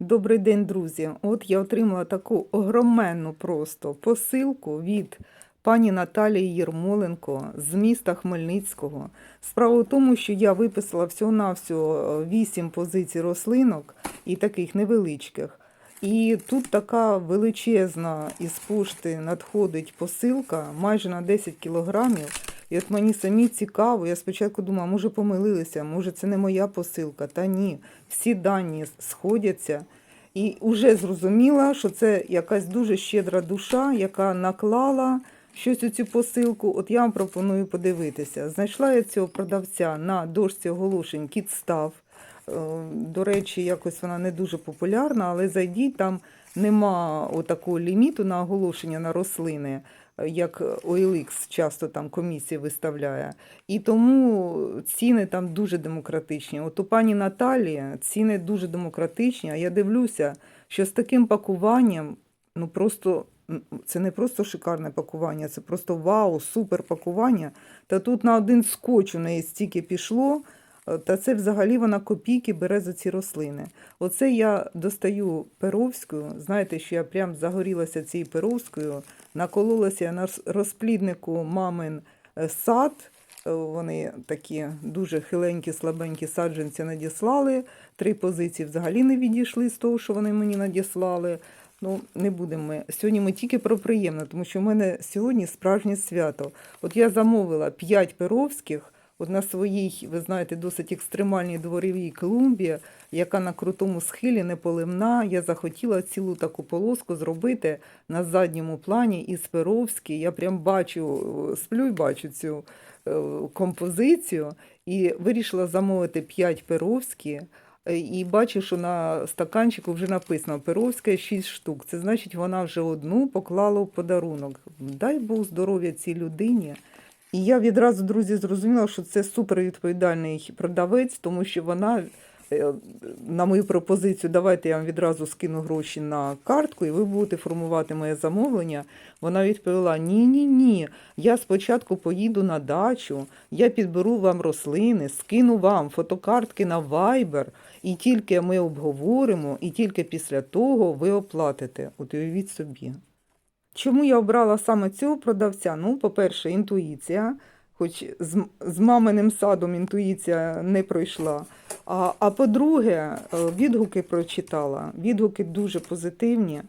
Добрий день, друзі. От я отримала таку огроменну просто посилку від пані Наталії Єрмоленко з міста Хмельницького. Справа в тому, що я виписала всього-навсього 8 позицій рослинок і таких невеличких. І тут така величезна із пошти надходить посилка майже на 10 кілограмів. І от мені самі цікаво, я спочатку думала, може помилилися, може це не моя посилка. Та ні, всі дані сходяться. І вже зрозуміла, що це якась дуже щедра душа, яка наклала щось у цю посилку. От я вам пропоную подивитися. Знайшла я цього продавця на дошці оголошень Кітстав. Е, До речі, якось вона не дуже популярна, але зайдіть, там нема отакого ліміту на оголошення на рослини, як OLX часто там комісія виставляє. І тому ціни там дуже демократичні. От у пані Наталі ціни дуже демократичні, а я дивлюся, що з таким пакуванням, ну просто. Це не просто шикарне пакування, це просто вау, супер пакування. Та тут на один скотч у неї стільки пішло, Та це взагалі вона копійки бере за ці рослини. Оце я достаю перовську. Знаєте, що я прям загорілася цією перовською, накололася на розпліднику мамин е, сад. Е, Вони такі дуже хиленькі, слабенькі саджанці надіслали. Три позиції взагалі не відійшли з того, що вони мені надіслали. Ну, не будемо. ми. Сьогодні ми тільки про приємне, тому що в мене сьогодні справжнє свято. От я замовила 5 перовських. От на своїй, ви знаєте, досить екстремальній дворовій клумбі, яка на крутому схилі неполивна, я захотіла цілу таку полоску зробити на задньому плані із Перовські. Я прям бачу, сплю і бачу цю е, композицію і вирішила замовити 5 Перовські. Е, І бачу, що на стаканчику вже написано Перовська 6 штук. Це значить, вона вже одну поклала в подарунок. Дай Бог здоров'я цій людині. І я відразу, друзі, зрозуміла, що це супервідповідальний продавець, тому що вона е, на мою пропозицію, давайте я вам відразу скину гроші на картку, і ви будете формувати моє замовлення. Вона відповіла: Ні, ні, ні. Я спочатку поїду на дачу, я підберу вам рослини, скину вам фотокартки на Viber, і тільки ми обговоримо, і тільки після того ви оплатите. От уявіть собі. Чому я обрала саме цього продавця? Ну, по-перше, інтуїція, хоч з, з маминим садом інтуїція не пройшла. А, а по-друге, е, відгуки прочитала. Відгуки дуже позитивні.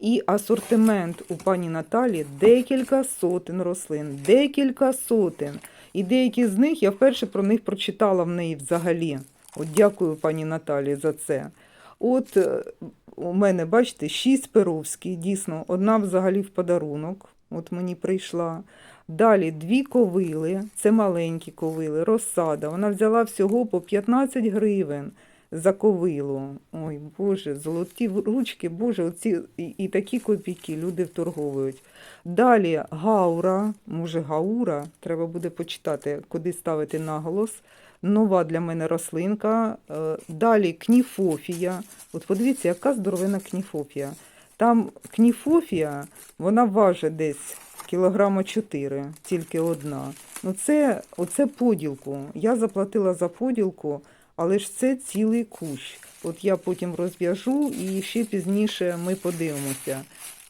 І асортимент у пані Наталі декілька сотень рослин, декілька сотень. І деякі з них я вперше про них прочитала в неї взагалі. От дякую пані Наталі за це. От е, у мене, бачите, шість перовських, дійсно, одна взагалі в подарунок. От мені прийшла. Далі дві ковили, це маленькі ковили, розсада. Вона взяла всього по 15 гривень за ковилу. Ой, Боже, золоті ручки, Боже, оці і, і такі копійки люди вторговують. Далі гаура, може гаура, треба буде почитати, куди ставити наголос. Нова для мене рослинка. Е, Далі кніфофія. От подивіться, яка здоровена кніфофія. Там кніфофія, вона важить десь кілограма 4, тільки одна. Ну це оце поділку. Я заплатила за поділку, але ж це цілий кущ. От я потім розв'яжу і ще пізніше ми подивимося,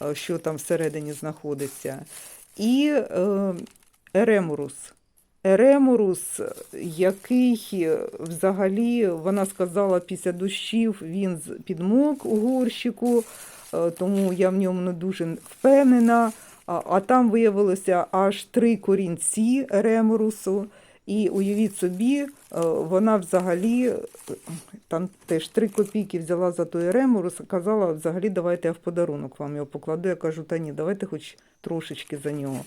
е, що там всередині знаходиться. І е, еремурус. Еремурус, який е, взагалі, вона сказала, після дощів він підмок у горщику, е, тому я в ньому не дуже впевнена. А, а там виявилося аж три корінці еремурусу. І уявіть собі, е, вона взагалі, там теж три копійки взяла за той еремурус, казала, взагалі давайте я в подарунок вам його покладу. Я кажу, та ні, давайте хоч трошечки за нього.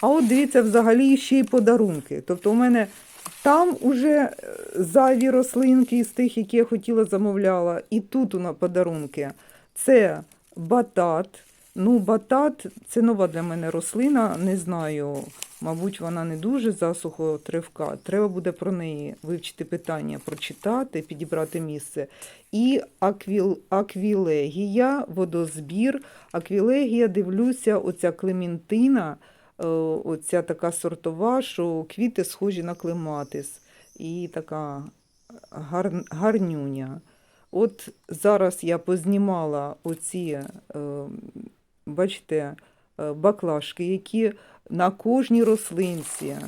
А от дивіться, взагалі ще й подарунки. Тобто у мене там уже е, зайві рослинки із тих, які я хотіла замовляла, і тут у нас подарунки. Це батат. Ну, батат це нова для мене рослина. Не знаю, мабуть, вона не дуже засухотривка. Треба буде про неї вивчити питання, прочитати, підібрати місце. І аквіл, аквілегія, водозбір. Аквілегія, дивлюся, оця клементина, оця така сортова, що квіти схожі на клематис. І така гар, гарнюня. От зараз я познімала оці, е, бачите, е, баклажки, які на кожній рослинці е,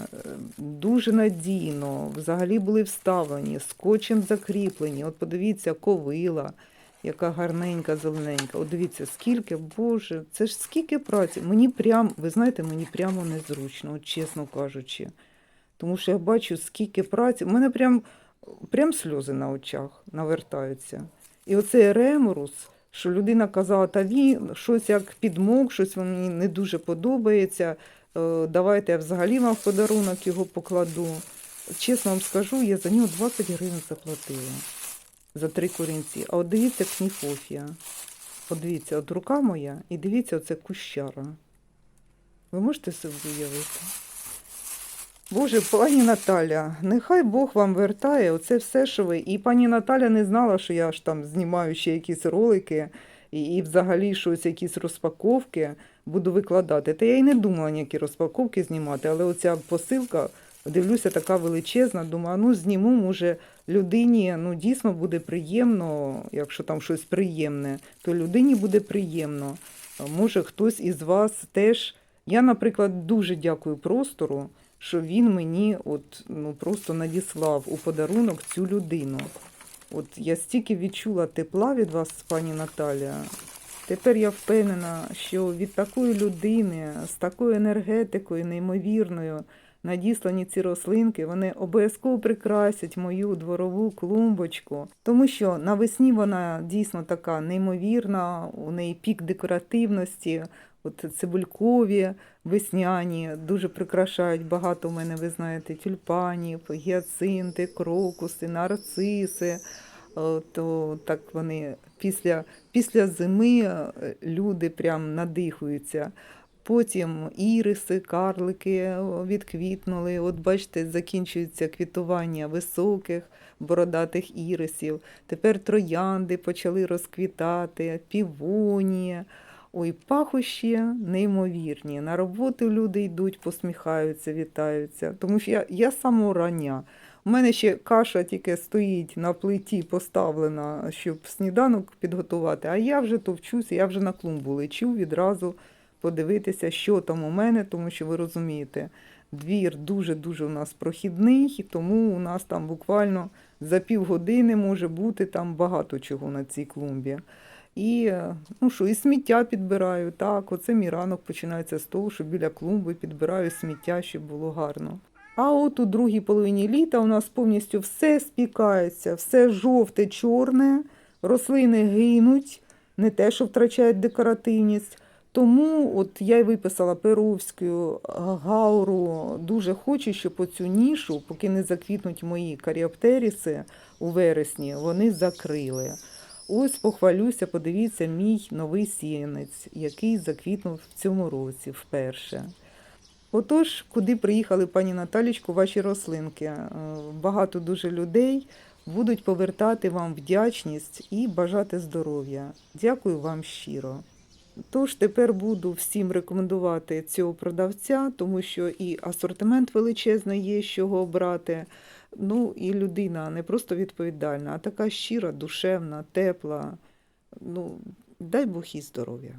дуже надійно взагалі були вставлені, скотчем закріплені. От подивіться, ковила, яка гарненька, зелененька. От дивіться, скільки, Боже, це ж скільки праці. Мені прям, ви знаєте, мені прямо незручно, от чесно кажучи. Тому що я бачу, скільки праці. У мене прям, прям сльози на очах навертаються. І оцей реморус, що людина казала, та він щось як підмок, щось мені не дуже подобається. е, Давайте я взагалі вам в подарунок його покладу. Чесно вам скажу, я за нього 20 гривень заплатила за три корінці. А от дивіться кніфофія. От дивіться, от рука моя, і дивіться, оце кущара. Ви можете собі уявити? Боже, пані Наталя, нехай Бог вам вертає оце все, що ви. І пані Наталя не знала, що я ж там знімаю ще якісь ролики і, і взагалі щось, якісь розпаковки буду викладати. Та я й не думала ніякі розпаковки знімати, але оця посилка, дивлюся, така величезна. Думаю, ну зніму, може, людині ну, дійсно буде приємно, якщо там щось приємне, то людині буде приємно. Може, хтось із вас теж. Я, наприклад, дуже дякую простору що він мені от, ну, просто надіслав у подарунок цю людину. От я стільки відчула тепла від вас, пані Наталя. Тепер я впевнена, що від такої людини з такою енергетикою неймовірною надіслані ці рослинки, вони обов'язково прикрасять мою дворову клумбочку, тому що навесні вона дійсно така неймовірна, у неї пік декоративності, от цибулькові, весняні, дуже прикрашають багато у мене, ви знаєте, тюльпанів, гіацинти, крокуси, нарциси. То так вони після, після зими е, люди прям надихуються. Потім іриси, карлики відквітнули. От бачите, закінчується квітування високих бородатих ірисів. Тепер троянди почали розквітати, півонії. Ой, пахощі неймовірні. На роботу люди йдуть, посміхаються, вітаються. Тому що я, я самого. У мене ще каша тільки стоїть на плиті, поставлена, щоб сніданок підготувати, а я вже товчуся, я вже на клумбу лечу відразу подивитися, що там у мене, тому що ви розумієте, двір дуже-дуже у нас прохідний, тому у нас там буквально за півгодини може бути там багато чого на цій клумбі. І, е, ну що, і сміття підбираю. Так, оце мій ранок починається з того, що біля клумби підбираю сміття, щоб було гарно. А от у другій половині літа у нас повністю все спікається, все жовте, чорне, рослини гинуть, не те, що втрачають декоративність. Тому от я й виписала Перовську гауру. Дуже хочу, щоб оцю нішу, поки не заквітнуть мої каріоптеріси у вересні, вони закрили. Ось похвалюся, подивіться, мій новий сіянець, який заквітнув в цьому році вперше. Отож, куди приїхали, пані Наталічко, ваші рослинки? Е, Багато дуже людей будуть повертати вам вдячність і бажати здоров'я. Дякую вам щиро. Тож тепер буду всім рекомендувати цього продавця, тому що і асортимент величезний є, з чого обрати. Ну і людина не просто відповідальна, а така щира, душевна, тепла. Ну, дай Бог їй здоров'я.